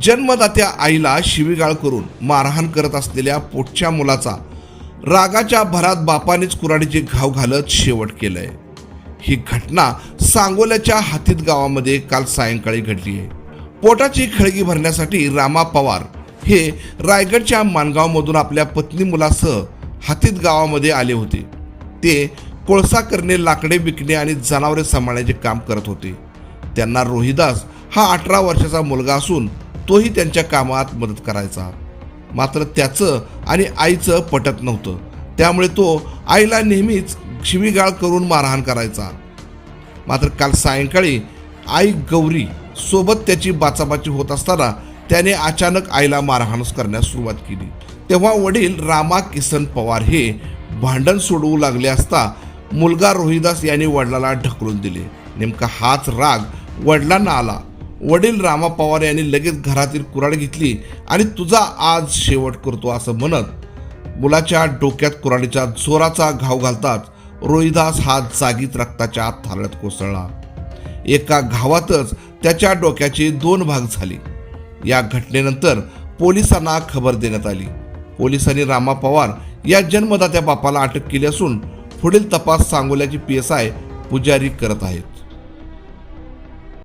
जन्मदात्या आईला शिवीगाळ करून मारहाण करत असलेल्या पोटच्या मुलाचा रागाच्या भरात बापानेच कुराडीचे घाव घालत शेवट केलंय. ही घटना सांगोल्याच्या हातीत गावामध्ये काल सायंकाळी घडली आहे. पोटाची खळगी भरण्यासाठी रामा पवार हे रायगडच्या माणगावमधून आपल्या पत्नी मुलासह हातीत गावामध्ये आले होते. ते कोळसा करणे लाकडे विकणे आणि जनावरे सांभाळण्याचे काम करत होते. त्यांना रोहिदास हा अठरा वर्षाचा मुलगा असून तोही त्यांच्या कामात मदत करायचा. मात्र त्याचं आणि आईचं पटत नव्हतं. त्यामुळे तो आईला नेहमीच शिवीगाळ करून मारहाण करायचा. मात्र काल सायंकाळी आई गौरी सोबत त्याची बाचाबाची होत असताना त्याने अचानक आईला मारहाणच करण्यास सुरुवात केली. तेव्हा वडील रामा किसन पवार हे भांडण सोडवू लागले असता मुलगा रोहिदास यांनी वडिलाला ढकलून दिले. नेमका हाच राग वडिलांना आला. वडील रामा पवार यांनी लगेच घरातील कुऱ्हाड घेतली आणि तुझा आज शेवट करतो असं म्हणत मुलाच्या डोक्यात कुऱ्हाडीचा जोराचा घाव घालताच रोहिदास हा जागीत रक्ताच्या आत थारळत कोसळला. एका घावातच त्याच्या डोक्याचे दोन भाग झाले. या घटनेनंतर पोलिसांना खबर देण्यात आली. पोलिसांनी रामा पवार या जन्मदात्या बापाला अटक केली असून पुढील तपास सांगोल्याची पी एस आय पुजारी करत आहेत.